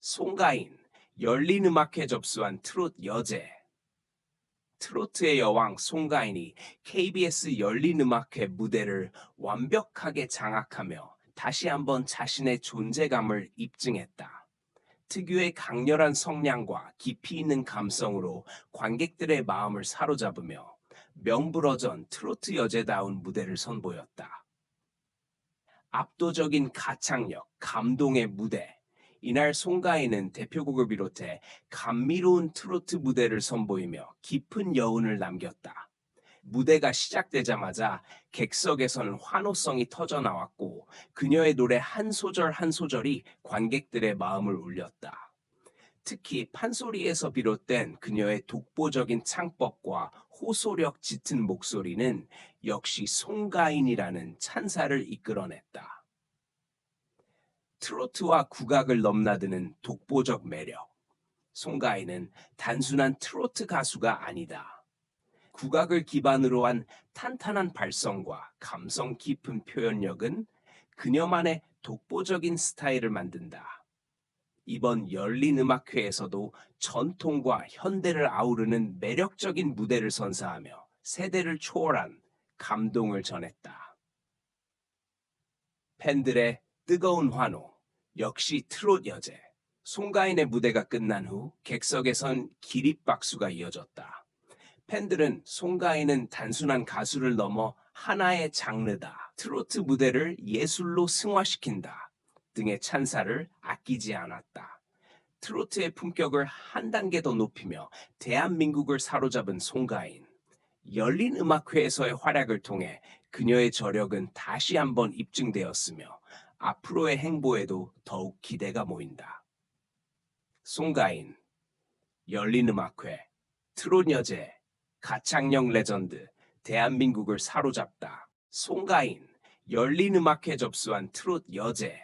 송가인, 열린음악회 접수한 트롯 여제. 트로트의 여왕 송가인이 KBS 열린음악회 무대를 완벽하게 장악하며 다시 한번 자신의 존재감을 입증했다. 특유의 강렬한 성량과 깊이 있는 감성으로 관객들의 마음을 사로잡으며 명불허전 트로트 여제다운 무대를 선보였다. 압도적인 가창력, 감동의 무대. 이날 송가인은 대표곡을 비롯해 감미로운 트로트 무대를 선보이며 깊은 여운을 남겼다. 무대가 시작되자마자 객석에서는 환호성이 터져 나왔고 그녀의 노래 한 소절 한 소절이 관객들의 마음을 울렸다. 특히 판소리에서 비롯된 그녀의 독보적인 창법과 호소력 짙은 목소리는 역시 송가인이라는 찬사를 이끌어냈다. 트로트와 국악을 넘나드는 독보적 매력. 송가인은 단순한 트로트 가수가 아니다. 국악을 기반으로 한 탄탄한 발성과 감성 깊은 표현력은 그녀만의 독보적인 스타일을 만든다. 이번 열린 음악회에서도 전통과 현대를 아우르는 매력적인 무대를 선사하며 세대를 초월한 감동을 전했다. 팬들의 뜨거운 환호, 역시 트롯 여제. 송가인의 무대가 끝난 후 객석에선 기립박수가 이어졌다. 팬들은 송가인은 단순한 가수를 넘어 하나의 장르다. 트로트 무대를 예술로 승화시킨다. 등의 찬사를 아끼지 않았다. 트로트의 품격을 한 단계 더 높이며 대한민국을 사로잡은 송가인. 열린 음악회에서의 활약을 통해 그녀의 저력은 다시 한번 입증되었으며 앞으로의 행보에도 더욱 기대가 모인다. 송가인, 열린음악회, 트롯 여제, 가창력 레전드, 대한민국을 사로잡다. 송가인, 열린음악회 접수한 트롯 여제.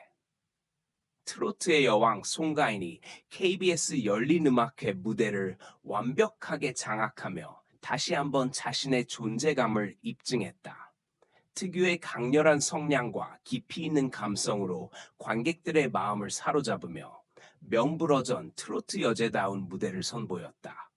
트로트의 여왕 송가인이 KBS 열린음악회 무대를 완벽하게 장악하며 다시 한번 자신의 존재감을 입증했다. 특유의 강렬한 성량과 깊이 있는 감성으로 관객들의 마음을 사로잡으며 명불허전 트로트 여제다운 무대를 선보였다.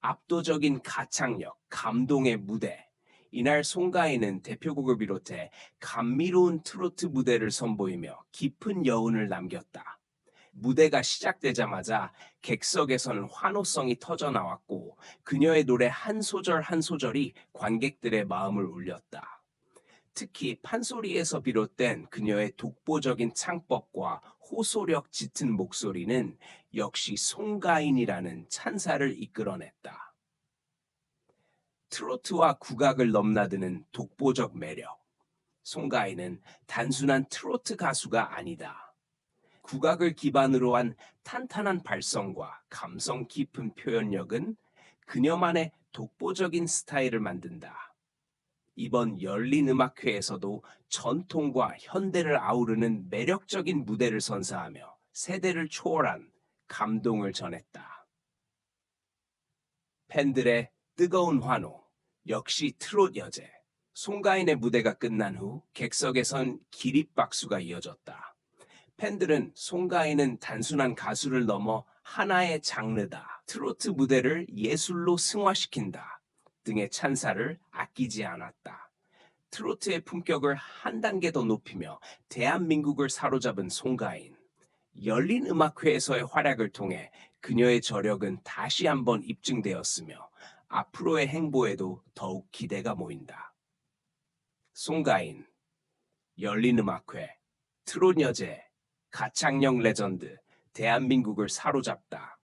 압도적인 가창력, 감동의 무대. 이날 송가인은 대표곡을 비롯해 감미로운 트로트 무대를 선보이며 깊은 여운을 남겼다. 무대가 시작되자마자 객석에서는 환호성이 터져 나왔고 그녀의 노래 한 소절 한 소절이 관객들의 마음을 울렸다. 특히 판소리에서 비롯된 그녀의 독보적인 창법과 호소력 짙은 목소리는 역시 송가인이라는 찬사를 이끌어냈다. 트로트와 국악을 넘나드는 독보적 매력. 송가인은 단순한 트로트 가수가 아니다. 국악을 기반으로 한 탄탄한 발성과 감성 깊은 표현력은 그녀만의 독보적인 스타일을 만든다. 이번 열린 음악회에서도 전통과 현대를 아우르는 매력적인 무대를 선사하며 세대를 초월한 감동을 전했다. 팬들의 뜨거운 환호, 역시 트롯 여제. 송가인의 무대가 끝난 후 객석에선 기립박수가 이어졌다. 팬들은 송가인은 단순한 가수를 넘어 하나의 장르다. 트로트 무대를 예술로 승화시킨다. 등의 찬사를 아끼지 않았다. 트로트의 품격을 한 단계 더 높이며 대한민국을 사로잡은 송가인. 열린 음악회에서의 활약을 통해 그녀의 저력은 다시 한번 입증되었으며 앞으로의 행보에도 더욱 기대가 모인다. 송가인, 열린 음악회, 트롯 여제, 가창력 레전드, 대한민국을 사로잡다.